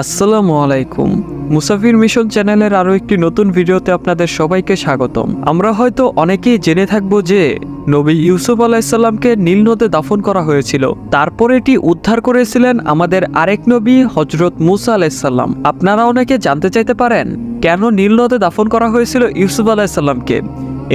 আসসালামু আলাইকুম। মুসাফির মিশন চ্যানেলের আরও একটি নতুন ভিডিওতে আপনাদের সবাইকে স্বাগতম। আমরা হয়তো অনেকেই জেনে থাকব যে নবী ইউসুফ আলাইসাল্লামকে নীল নদে দাফন করা হয়েছিল। তারপর এটি উদ্ধার করেছিলেন আমাদের আরেক নবী হজরত মুসা আলাইসাল্লাম আপনারা অনেকে জানতে চাইতে পারেন, কেন নীল নদে দাফন করা হয়েছিল ইউসুফ আলাইসাল্লামকে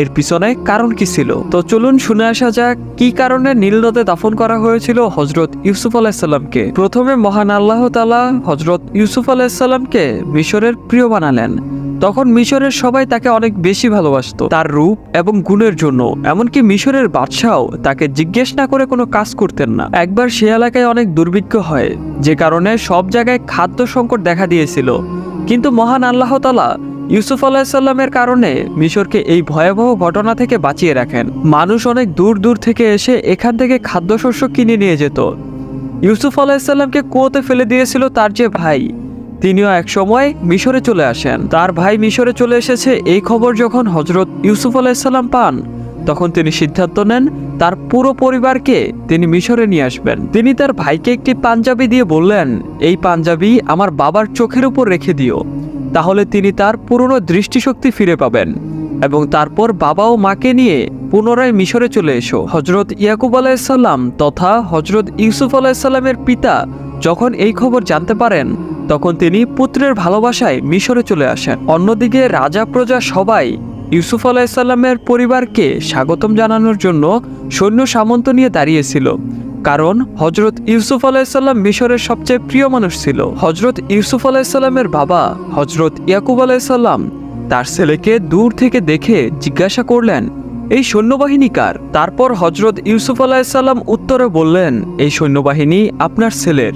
এর পিছনে কারণ কি ছিল? তো চলুন শুনে আসা যাক, কি কারণে নীল নদে দাফন করা হয়েছিল হজরত ইউসুফ আলাইসাল্লামকে? প্রথমে মহান আল্লাহ তালা হজরত ইউসুফ আলাইসাল্লামকে মিশরের প্রিয় বানালেন। তখন মিশরের সবাই তাকে অনেক বেশি ভালোবাসত, তার রূপ এবং গুণের জন্য। এমনকি মিশরের বাদশাও তাকে জিজ্ঞেস না করে কোনো কাজ করতেন না। একবার সে এলাকায় অনেক দুর্ভিক্ষ হয়, যে কারণে সব জায়গায় খাদ্য সংকট দেখা দিয়েছিল। কিন্তু মহান আল্লাহ তালা ইউসুফ আলাহিসাল্লামের কারণে মিশরকে এই ভয়াবহ ঘটনা থেকে বাঁচিয়ে রাখেন। মানুষ অনেক দূর দূর থেকে এসে এখান থেকে খাদ্যশস্য কিনে নিয়ে যেত। ইউসুফ আলাহিসাল্লামকে কুয়োতে ফেলে দিয়েছিল তার যে ভাই, তিনিও এক সময় মিশরে চলে আসেন। তার ভাই মিশরে চলে এসেছে এই খবর যখন হজরত ইউসুফ আলাহিসাল্লাম পান, তখন তিনি সিদ্ধান্ত নেন তার পুরো পরিবারকে তিনি মিশরে নিয়ে আসবেন। তিনি তার ভাইকে একটি পাঞ্জাবি দিয়ে বললেন, এই পাঞ্জাবি আমার বাবার চোখের উপর রেখে দিও। তাহলে তিনি তার পুরনো দৃষ্টিশক্তি ফিরে পাবেন এবং তারপর বাবা ও মাকে নিয়ে পুনরায় মিশরে চলে এসো। হজরত ইয়াকুব আলাইসাল্লাম তথা হজরত ইউসুফ আলাইসাল্লামের পিতা যখন এই খবর জানতে পারেন, তখন তিনি পুত্রের ভালোবাসায় মিশরে চলে আসেন। অন্যদিকে রাজা প্রজা সবাই ইউসুফ আলাইসাল্লামের পরিবারকে স্বাগতম জানানোর জন্য সৈন্য সামন্ত নিয়ে দাঁড়িয়েছিল। কারণ হজরত ইউসুফ আলাইসাল্লাম মিশরের সবচেয়ে প্রিয় মানুষ ছিল। হজরত ইউসুফ আলাইসাল্লামের বাবা হজরত ইয়াকুব আলাইসাল্লাম তার ছেলেকে দূর থেকে দেখে জিজ্ঞাসা করলেন, এই সৈন্যবাহিনী কার? তারপর হজরত ইউসুফ আলাইসাল্লাম উত্তরে বললেন, এই সৈন্যবাহিনী আপনার ছেলের।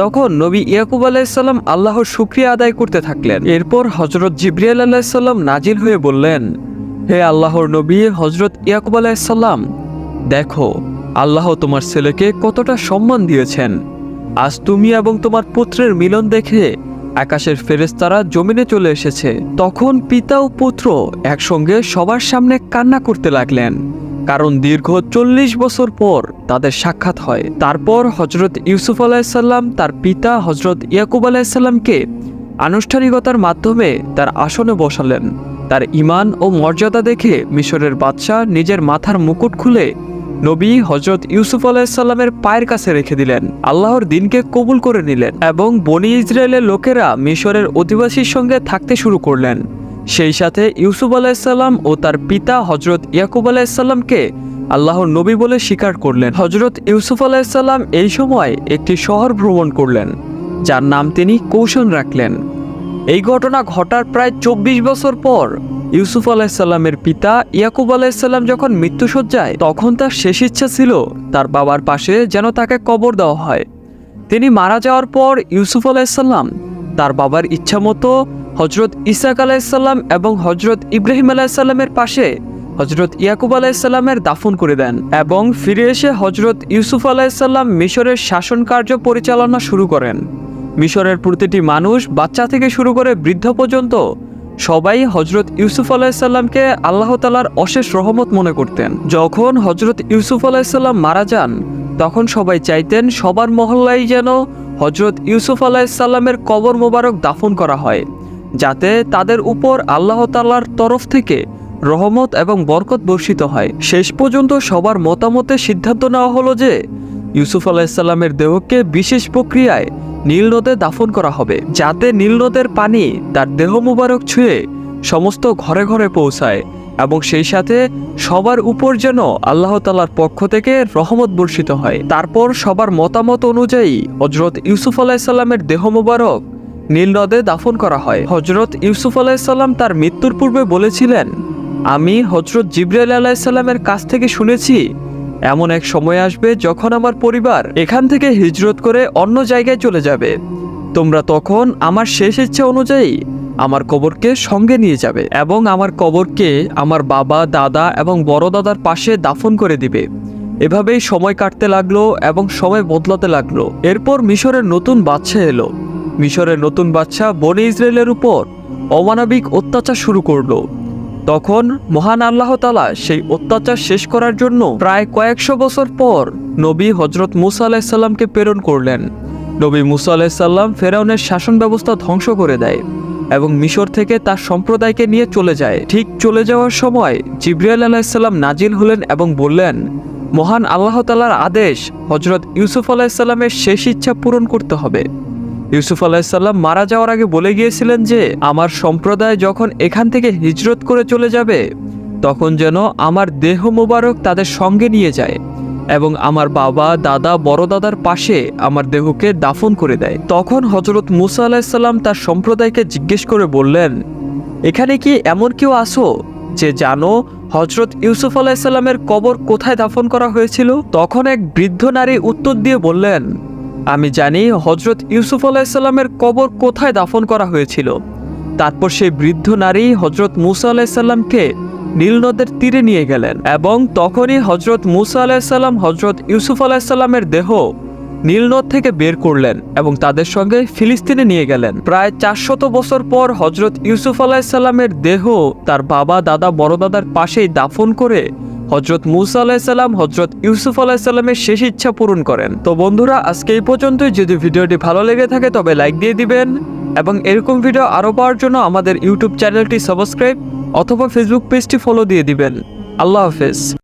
তখন নবী ইয়াকুব আলাইসাল্লাম আল্লাহর শুক্রিয়া আদায় করতে থাকলেন। এরপর হজরত জিব্রিয়াল আলাইসাল্লাম নাজিল হয়ে বললেন, হে আল্লাহর নবী হজরত ইয়াকুব আলাইসাল্লাম দেখো আল্লাহ তোমার ছেলেকে কতটা সম্মান দিয়েছেন। আজ তুমি এবং তোমার পুত্রের মিলন দেখে আকাশের ফেরেস্তারা জমিনে চলে এসেছে। তখন পিতা ও পুত্র একসঙ্গে সবার সামনে কান্না করতে লাগলেন, কারণ দীর্ঘ চল্লিশ বছর পর তাদের সাক্ষাৎ হয়। তারপর হজরত ইউসুফ আলাইসাল্লাম তার পিতা হজরত ইয়াকুব আলাইসাল্লামকে আনুষ্ঠানিকতার মাধ্যমে তার আসনে বসালেন। তার ইমান ও মর্যাদা দেখে মিশরের বাদশাহ নিজের মাথার মুকুট খুলে নবী হজরত ইউসুফ আলাইসাল্লামের পায়ের কাছে রেখে দিলেন। আল্লাহর দিনকে কবুল করে নিলেন এবং বনি ইসরায়েলের লোকেরা মিশরের অধিবাসীর সঙ্গে থাকতে শুরু করলেন। সেই সাথে ইউসুফ আলাইসাল্লাম ও তার পিতা হজরত ইয়াকুব আলাইসাল্লামকে আল্লাহর নবী বলে স্বীকার করলেন। হজরত ইউসুফ আলাইসাল্লাম এই সময় একটি শহর ভ্রমণ করলেন, যার নাম তিনি কৌশল রাখলেন। এই ঘটনা ঘটার প্রায় চব্বিশ বছর পর ইউসুফ আলাইসাল্লামের পিতা ইয়াকুব আলাইসাল্লাম যখন মৃত্যুসজ্জায় তখন তার শেষ ইচ্ছা ছিল তার বাবার পাশে যেন তাকে কবর দেওয়া হয়। তিনি মারা যাওয়ার পর ইউসুফ আলাইসাল্লাম তার বাবার ইচ্ছা মতো হজরত ইসাক আলাইসাল্লাম এবং হজরত ইব্রাহিম আলাইসাল্লামের পাশে হজরত ইয়াকুব আলাইসাল্লামের দাফন করে দেন এবং ফিরে এসে হজরত ইউসুফ আলাইসাল্লাম মিশরের শাসন কার্য পরিচালনা শুরু করেন। মিশরের প্রতিটি মানুষ বাচ্চা থেকে শুরু করে বৃদ্ধ পর্যন্ত সবাই হজরত ইউসুফ আলাইসাল্লামকে আল্লাহ তালার অশেষ রহমত মনে করতেন। যখন হজরত ইউসুফ আলাইসাল্লাম মারা যান, তখন সবাই চাইতেন সবার মহল্লায় যেন হজরত ইউসুফ আলাইসাল্লামের কবর মোবারক দাফন করা হয়, যাতে তাদের উপর আল্লাহ তাল্লার তরফ থেকে রহমত এবং বরকত বর্ষিত হয়। শেষ পর্যন্ত সবার মতামতে সিদ্ধান্ত নেওয়া হলো যে ইউসুফ আলাইসাল্লামের দেহকে বিশেষ প্রক্রিয়ায় নীল নদে দাফন করা হবে, যাতে নীল নদের পানি তার দেহ মুবারক ছুঁয়ে সমস্ত ঘরে ঘরে পৌঁছায় এবং সেই সাথে সবার উপর যেন আল্লাহ তালার পক্ষ থেকে রহমত বর্ষিত হয়। তারপর সবার মতামত অনুযায়ী হজরত ইউসুফ আলাইসাল্লামের দেহ মুবারক নীল নদে দাফন করা হয়। হজরত ইউসুফ আলাইসাল্লাম তার মৃত্যুর পূর্বে বলেছিলেন, আমি হজরত জিব্রাইল আলাইসাল্লামের কাছ থেকে শুনেছি এমন এক সময় আসবে যখন আমার পরিবার এখান থেকে হিজরত করে অন্য জায়গায় চলে যাবে। তোমরা তখন আমার শেষ ইচ্ছা অনুযায়ী আমার কবরকে সঙ্গে নিয়ে যাবে এবং আমার কবরকে আমার বাবা, দাদা এবং বড় দাদার পাশে দাফন করে দিবে। এভাবেই সময় কাটতে লাগল এবং সময় বদলাতে লাগল। এরপর মিশরের নতুন বাচ্চা এলো। মিশরের নতুন বাচ্চা বনে ইসরায়েলের উপর অমানবিক অত্যাচার শুরু করল। তখন মহান আল্লাহ তালা সেই অত্যাচার শেষ করার জন্য প্রায় কয়েকশো বছর পর নবী হজরত মুসা আলাহিসাল্লামকে প্রেরণ করলেন। নবী মুসা আলাইসাল্লাম ফেরাউনের শাসন ব্যবস্থা ধ্বংস করে দেয় এবং মিশর থেকে তার সম্প্রদায়কে নিয়ে চলে যায়। ঠিক চলে যাওয়ার সময় জিব্রিয়াল আলাইসাল্লাম নাজিল হলেন এবং বললেন, মহান আল্লাহ তালার আদেশ হজরত ইউসুফ আলাইসাল্লামের শেষ ইচ্ছা পূরণ করতে হবে। ইউসুফ আলাইসাল্লাম মারা যাওয়ার আগে বলে গিয়েছিলেন যে, আমার সম্প্রদায় যখন এখান থেকে হিজরত করে চলে যাবে, তখন যেন আমার দেহ মোবারক তাদের সঙ্গে নিয়ে যায় এবং আমার বাবা, দাদা, বড় দাদার পাশে আমার দেহকে দাফন করে দেয়। তখন হজরত মুসা আলাহিসাল্লাম তার সম্প্রদায়কে জিজ্ঞেস করে বললেন, এখানে কি এমন কেউ আসো যে জানো হজরত ইউসুফ আলাহিসাল্লামের কবর কোথায় দাফন করা হয়েছিল? তখন এক বৃদ্ধ নারী উত্তর দিয়ে বললেন আমি জানি হজরত ইউসুফ আলাহিসাল্লামের কবর কোথায় দাফন করা হয়েছিল। তারপর সেই বৃদ্ধ নারী হজরত মুসা আলাহিসাল্লামকে নীল নদের তীরে নিয়ে গেলেন এবং তখনই হজরত মুসা আলাহিসাল্লাম হজরত ইউসুফ আলাহিসাল্লামের দেহ নীল নদ থেকে বের করলেন এবং তাদের সঙ্গে ফিলিস্তিনে নিয়ে গেলেন। প্রায় চারশত বছর পর হজরত ইউসুফ আলাহিসাল্লামের দেহ তার বাবা, দাদা, বড় দাদার পাশেই দাফন করে হজরত মুসা আলাহিসাল্লাম হজরত ইউসুফ আলাহিসাল্লামের শেষ ইচ্ছা পূরণ করেন। তো বন্ধুরা, আজকে এই পর্যন্তই। যদি ভিডিওটি ভালো লেগে থাকে, তবে লাইক দিয়ে দিবেন এবং এরকম ভিডিও আরও পাওয়ার জন্য আমাদের ইউটিউব চ্যানেলটি সাবস্ক্রাইব অথবা ফেসবুক পেজটি ফলো দিয়ে দিবেন। আল্লাহ হাফেজ।